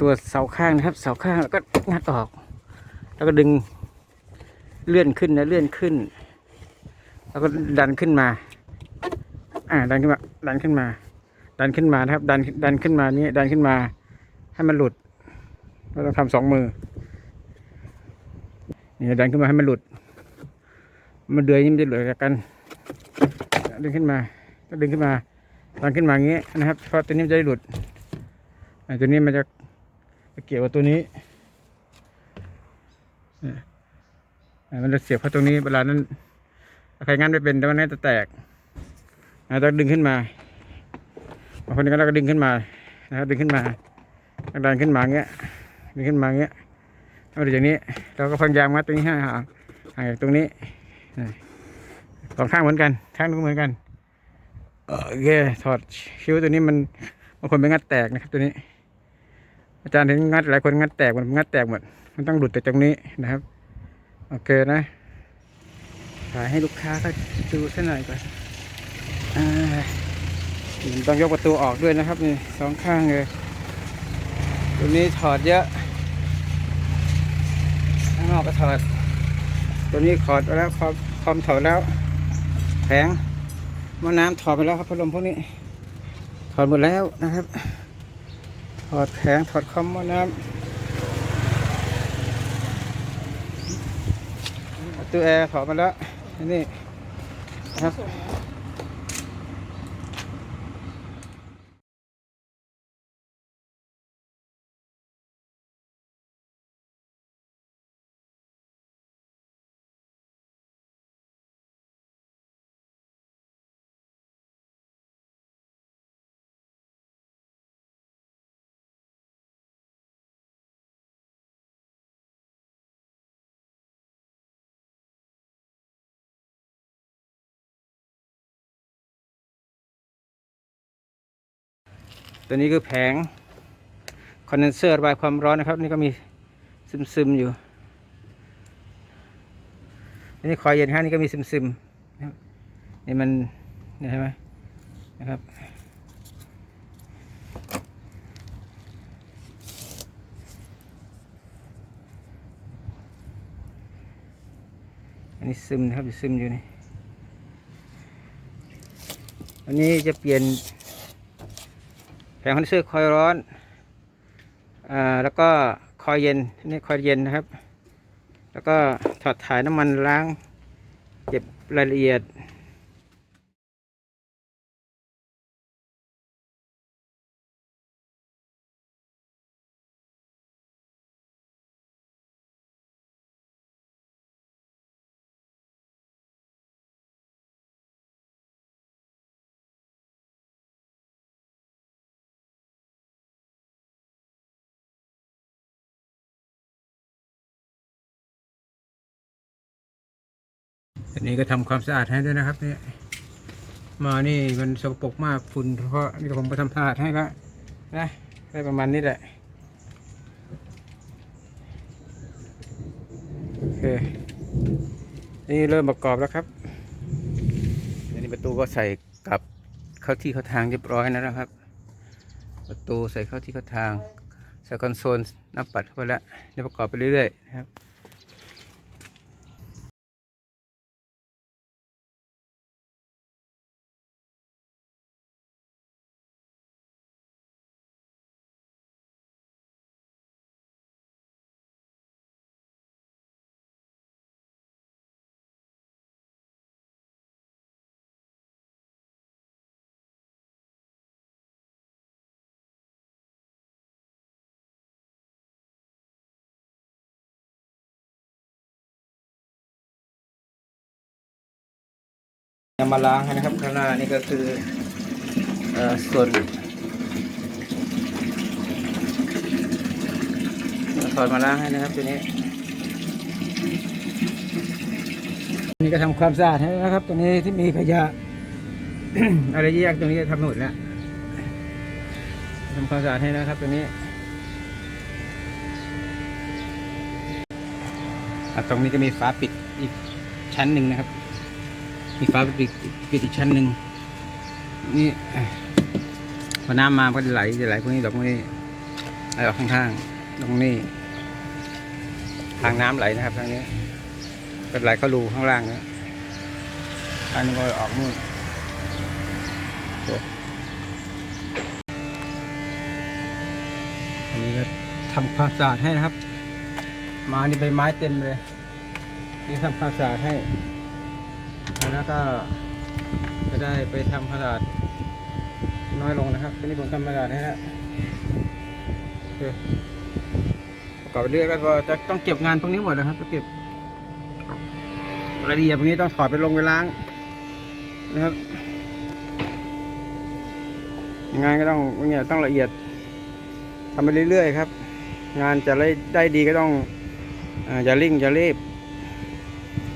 ตัวเสาข้างนะครับ เสาข้างแล้วก็งัดออก แล้วก็ดึงเลื่อนขึ้นนะเลื่อนขึ้น แล้วก็ดันขึ้นมา อ่า ดันขึ้นมา ดันขึ้นมา ดันขึ้นมานะครับ ดันดันขึ้นมานี้ดันขึ้นมา ให้มันหลุดเราต้องทำสองมือนี่ดันขึ้นมาให้มันหลุด มันเดือยนี่มันจะเหลือจากกันดึงขึ้นมาก็ดึงขึ้นมาดันขึ้นมาอย่างงี้นะครับเพราะตัวนี้มันจะได้หลุดตัวนี้มันจะ เกี่ยวกับตัวนี้เนี่ยมันจะเสียบเข้าตรงนี้เวลานั้นใครงั้นไม่เป็นแต่มันน่าจะแตกอ่าต้องดึงขึ้นมาบางคนก็เราก็ดึงขึ้นมานะครับดึงขึ้นมาดันขึ้นมาอย่างเงี้ยดึงขึ้นมาอย่างเงี้ยเอาดูอย่างนี้ เราก็พยายามงัดตรงนี้ให้ห่างห่างจากตรงนี้อ่าสองข้างเหมือนกัน ข้างนู้นเหมือนกันโอเคถอดคิ้วตัวนี้มันบางคนไปงัดแตกนะครับตัวนี้ อาจารย์ถึงงัดหลายคนงัดแตกมันงัดแตกหมดมันต้องหลุดแต่ตรงนี้นะครับโอเคนะถ่ายให้ลูกค้าเขาดูสักหน่อยก่อนอ่าต้องยกประตูออกด้วยนะครับนี่สองข้างเลยตัวนี้ถอดเยอะข้างนอกก็ถอด ตัวนี้ถอดไปแล้วคอมคอมถอดแล้วแผงม้อน้ำถอดไปแล้วครับพัดลมพวกนี้ ถอดหมดแล้วนะครับ ถอดแผงถอดคอมมอน้ำประตูแอร์ถอดมาแล้วนนี่นะครับ ตัวนี้คือแผงคอนเดนเซอร์ระบายความร้อนนะครับ นี่ก็มีซึมๆอยู่นนี้คอยเย็นข้างนี้ก็มีซึมๆนะครับนี่มันนี่ใช่ไหมนะครับอันนี้ซึมนะครับซึมอยู่นี่อันนี้จะเปลี่ยน แผงคอนเซอร์คอยร้อนอ่าแล้วก็คอยเย็นนนี่คอยเย็นนะครับ แล้วก็ถอดถ่ายน้ำมันล้าง เก็บรายละเอียด นนี้ก็ทำความสะอาดให้ด้วยนะครับเนี่ยมานี่มันสกปรกมากฝุ่นเพราะนี่ผมไปทำสะอาดให้ก็นะได้ประมาณนี้แหละโอเคนี่เริ่มประกอบแล้วครับอันนี้ประตูก็ใส่กลับเข้าที่เข้าทางเรียบร้อยแล้วนะครับ ประตูใส่เข้าที่เข้าทางใส่คอนโซลน้าปัดเข้าไปแล้วนี่ประกอบไปเรื่อยๆนะครับ นำมาล้างให้นะครับข้างหน้านี่ก็คือออส่วนถอดมาล้างให้นะครับตัวนี้นี่ก็ทำความสะอาดให้นะครับตัวนี้ที่มีขยะ อะไรแยกตรงนี้ทำหมดแล้วทำความสะอาดให้นะครับตัวนี้ตรงนี้ก็มีฝาปิดอีกชั้นหนึ่งนะครับ มีฟ้าปิดปิดอีกชั้นหนึ่งนี่พอน้ำมาก็จะไหลจะไหลพวกนี้ดอกพวกนี้ออกข้างๆตรงนี้ ทางน้ำไหลนะครับทางนี้เป็นไหลเข้ารูข้างล่างนะทางนี้ก็ออกนู่นโอเคอันนี้ก็ทำความสะอาดให้นะครับ มานี่ใบไม้เต็มเลย นี่ทำความสะอาดให้ แล้วก็จะได้ไปทำความสะอาดน้อยลงนะครับทีนี้ผมทำความสะอาดให้แล้วโอเคประกอบไปเรื่อยก็จะต้องเก็บงานตรงนี้หมดนะครับจะเก็บรายละเอียดตรงนี้ต้องถอดไปลงไปล้างนะครับงานก็ต้องเนี่ยต้องละเอียดทำไปเรื่อยๆครับ งานจะได้ได้ดีก็ต้องออย่าเร่งอย่ารีบ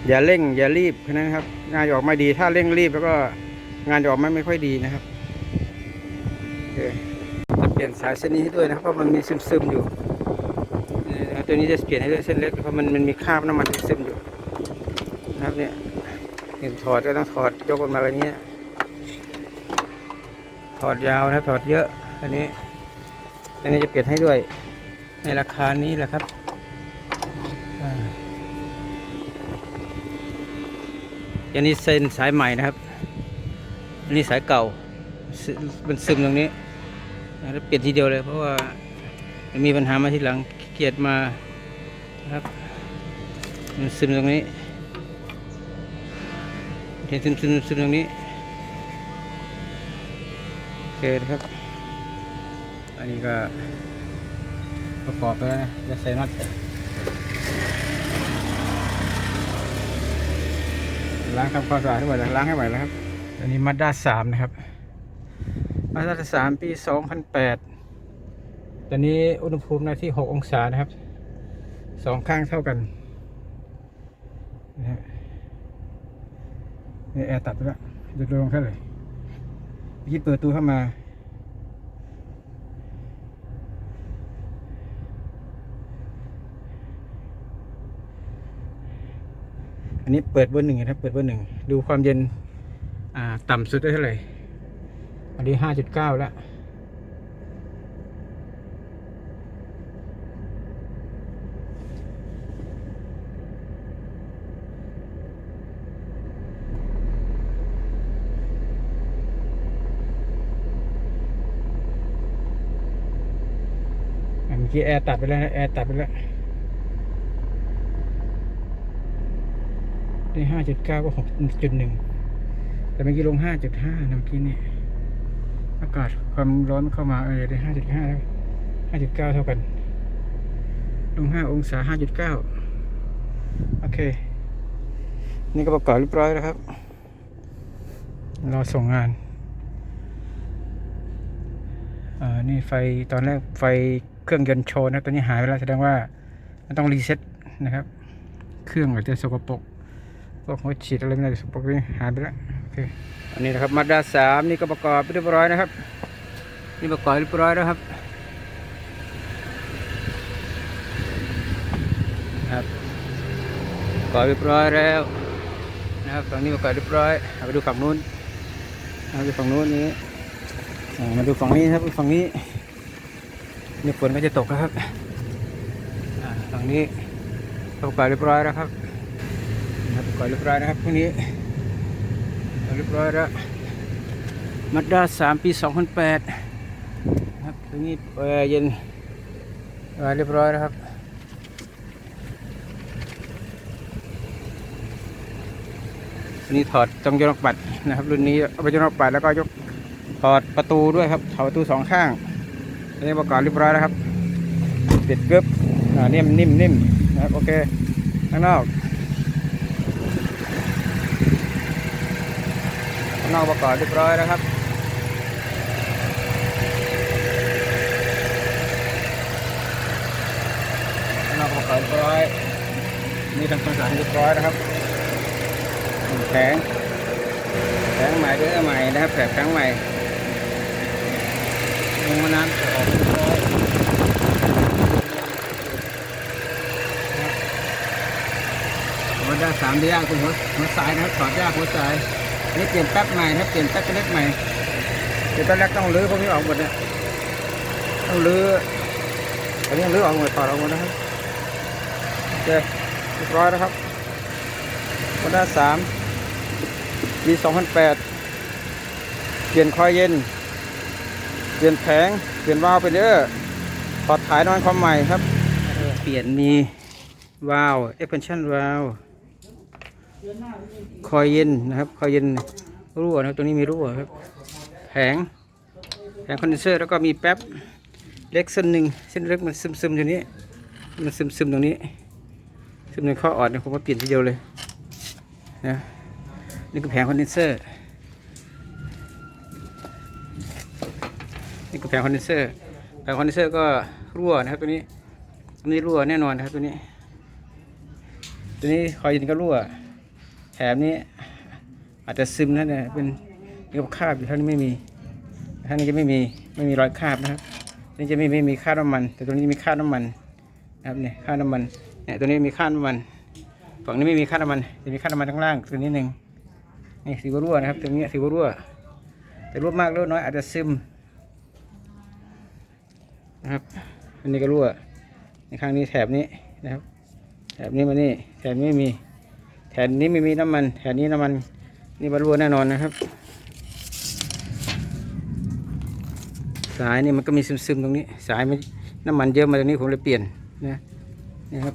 อย่าเร่งอย่ารีบแค่นั้นครับ งานจะออกมาดี ถ้าเร่งรีบแล้วก็งานจะออกมาไม่ค่อยดีนะครับโอเคจะเปลี่ยนสายเส้นนี้ให้ด้วยนะเพราะมันมีซึมๆอยู่ตัวนี้จะเปลี่ยนให้ด้วยเส้นเล็กเพราะมันมันมีคราบน้ำมันซึมอยู่นะครับเนี่ยเห็นถอดก็ต้องถอดยกออกมาแบบนี้ถอดยาวนะถอดเยอะอันนี้อันนี้จะเปลี่ยนให้ด้วยในราคานี้แหละครับอ่า อันนี้เส้นสายใหม่นะครับอันนี้สายเก่ามันซึมตรงนี้แล้วเปลี่ยนทีเดียวเลย เพราะว่ามันมีปัญหามาทีหลังเกียจมาครับมันซึมตรงนี้เห็นซึมซึมซึมตรงนี้โอเคนะครับ อันนี้ก็ประกอบไปแล้วนะจะใส่น็อต ล้างทำความสะอาดให้หมดล้างให้ใหม่แล้วครับอันนี้มาด้าสามนะครับมาด้าสามปีสองพันแปดตอนนี้อุณหภูมิหน้าที่หกองศานะครับสองข้างเท่ากันนะฮะนี่แอร์ตัดไปแล้วจะลงแค่ไหนยี่เปิดประตูเข้ามา อันนี้เปิดเบอร์หนึ่งนะครับ เปิดเบอร์หนึ่งดูความเย็นอ่าต่ำสุดได้เท่าไหร่อันนี้ห้าจุดเก้าแล้วเมื่อกี้แอร์ตัดไปแล้วนะแอร์ตัดไปแล้ว ได้ห้าจุดเก้าก็หกจุดหนึ่งแต่เมื่อกี้ลงห้าจุดห้านะเมื่อกี้นี่อากาศความร้อนเข้ามาเออได้ห้าจุดห้าแล้วห้าจุดเก้าเท่ากัน ลงห้าองศาห้าจุดเก้าโอเค นี่ก็ประกอบเรียบร้อยแล้วครับรอส่งงานอ่านี่ไฟตอนแรกไฟเครื่องยนต์โชว์นะตอนนี้หายไปแล้วแสดงว่ามันต้องรีเซ็ตนะครับ เครื่องอาจจะสกปรก พวกหัวฉีดอะไรไม่ได้สปกนี่หายไปแล้วโอเคอันนี้นะครับมาด้าสามนี่ก็ประกอบเรียบร้อยนะครับ นี่ประกอบเรียบร้อยแล้วครับครับประกอบเรียบร้อยแล้วนะครับฝั่งนี้ประกอบเรียบร้อยเอาไปดูฝั่งนู้นเอาไปดูฝั่งนู้นนี้มาดูฝั่งนี้ครับฝั่งนี้นี่ฝนก็จะตกแล้วครับฝั่งนี้ประกอบเรียบร้อยแล้วครับ ก่อนเรียบร้อยนะครับพวกนี้เรียบร้อยแล้วมาด้าสามปีสองพันแปดครับตรงนี้เออเย็นเรียบร้อยแล้วครับอันนี้ถอดจงยนต์ปัดนะครับรุ่นนี้เอาไปยนต์ปัดแล้วก็ยกถอดประตูด้วยครับถอดประตูสองข้างอันนี้ประกอบเรียบร้อยแล้วครับติดกึบอ่านิ่มนิ่มนิ่มนะครับโอเคข้างนอก ข้าง นอกประกอบเรียบร้อยแล้วครับนอกประกอบเรียบร้อยนี่ทำความสะอาดเรียบร้อยนะครับแข็งแข็งใหม่ด้วยใหม่นะครับแผงแข็งใหม่ลงมาน้ำจะออกเรียบร้อยมันได้สามดียากคุณหัวหัวสายนะครับถอดยากหัวสาย นี่เปลี่ยนแป๊บใหม่นะเปลี่ยนแป๊บเล็กใหม่เปลี่ยนแป๊บเล็กต้องรื้อพวกนี้ออกหมดเนี่ยต้องรื้ออันนี้เลือออกหมดถอดออกหมดนะครับโอเคเรียบร้อยแล้วครับวันด้าสามปีสองพันแปดเปลี่ยนคอยเย็น เปลี่ยนแผง เปลี่ยนวาล์วไปเด้อถอดถ่ายนอนความใหม่ครับ เปลี่ยนมีวาล์ว expansion valve คอยเย็นนะครับ คอยเย็นรั่วนะครับตัวนี้มีรั่วครับแผงแผงคอนเดนเซอร์แล้วก็มีแป๊บเล็กเส้นหนึ่งเส้นเล็กมันซึมๆอยู่นี้ มันซึมๆตรงนี้ ซึมในข้ออ่อนเนี่ยผมว่าเปลี่ยนทีเดียวเลยนะนี่คือแผงคอนเดนเซอร์นี่คือแผงคอนเดนเซอร์แผงคอนเดนเซอร์ก็รั่วนะครับตัวนี้ตัวนี้รั่วแน่นอนนะครับตัวนี้ ตัวนี้คอยเย็นก็รั่ว แถมนี้อาจจะซึมนะเนี่ยเป็นมีกับคราบอยู่ท่านี้ไม่มีท่านี้จะไม่มีไม่มีรอยคราบนะครับนี่จะไม่ไม่มีคราบน้ำมัน แต่ตัวนี้มีคราบน้ำมันนะครับเนี่ยคราบน้ำมันเนี่ยตัวนี้มีคราบน้ำมันฝั่งนี้ไม่มีคราบน้ำมันจะมีคราบน้ำมันข้างล่างตัวนี้หนึ่งนี่สีรั่วนะครับตรงนี้สีรั่วแต่รั่วมากรั่วน้อยอาจจะซึมนะครับอันนี้ก็รั่วในข้างนี้แถบนี้นะครับแถบนี้มานี่แถบนี้ไม่มี แถ่นี้ไม่มีน้ำมันแถ่นี้น้ำมันนี่บรรลุแน่นอนนะครับ สายนี่มันก็มีซึมๆตรงนี้ สายมันน้ำมันเยอะมาตรงนี้ผมเลยเปลี่ยนนะนี่ครับ